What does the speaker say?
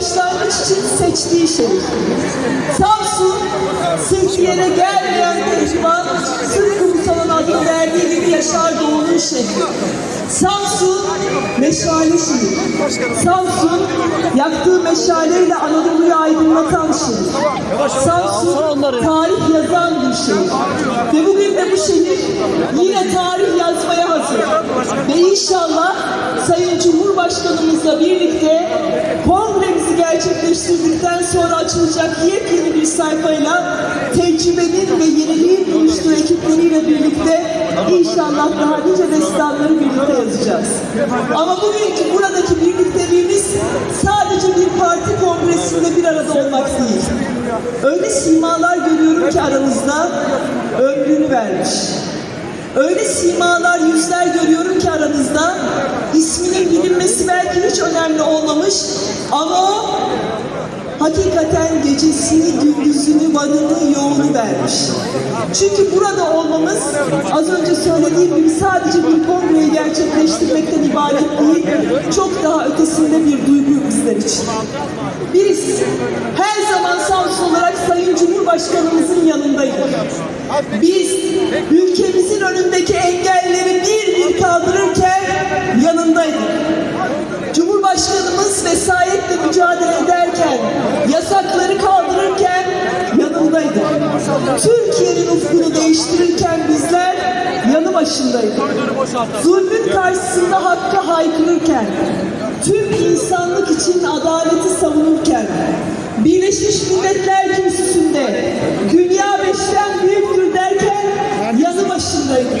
başlangıç için seçtiği şehir. Samsun, yere gelmeyen ihvan, sırf kumsalın adını verdiği gibi Yaşar Doğu'nun şehri. Samsun, meşale şehir. Samsun, yaktığı meşaleyle Anadolu'yu aydınlatan şehir. Samsun, tarih yazan bir şehir. Ve bugün de bu şehir yine tarih yazmaya hazır. Ve inşallah Sayın Cumhurbaşkanımızla birlikte açılacak yepyeni bir sayfayla tecrübenin ve yeniliğin buluştuğu ekipleriyle birlikte inşallah daha nice destanları birlikte yazacağız. Ama bugünkü buradaki birlikteliğimiz sadece bir parti kongresinde bir arada olmak değil. Öyle simalar görüyorum ki aranızda ömrünü vermiş. Öyle simalar, yüzler görüyorum ki aranızda isminin bilinmesi belki hiç önemli olmamış ama o hakikaten gecesini, gündüzünü, varını, yoğunu vermiş. Çünkü burada olmamız az önce söylediğim gibi sadece bir kongreyi gerçekleştirmekten ibaret değil, çok daha ötesinde bir duygu bizler için. Biz her zaman Samsun olarak Sayın Cumhurbaşkanımızın yanındaydık. Biz ülkemizin önündeki engelleri Türkiye'nin ufkunu değiştirirken bizler yanı başındaydık. Zulmün karşısında hakka haykırırken, tüm insanlık için adaleti savunurken, Birleşmiş Milletler Kürsüsü'nde dünya beşten büyüktür derken yanı başındaydık.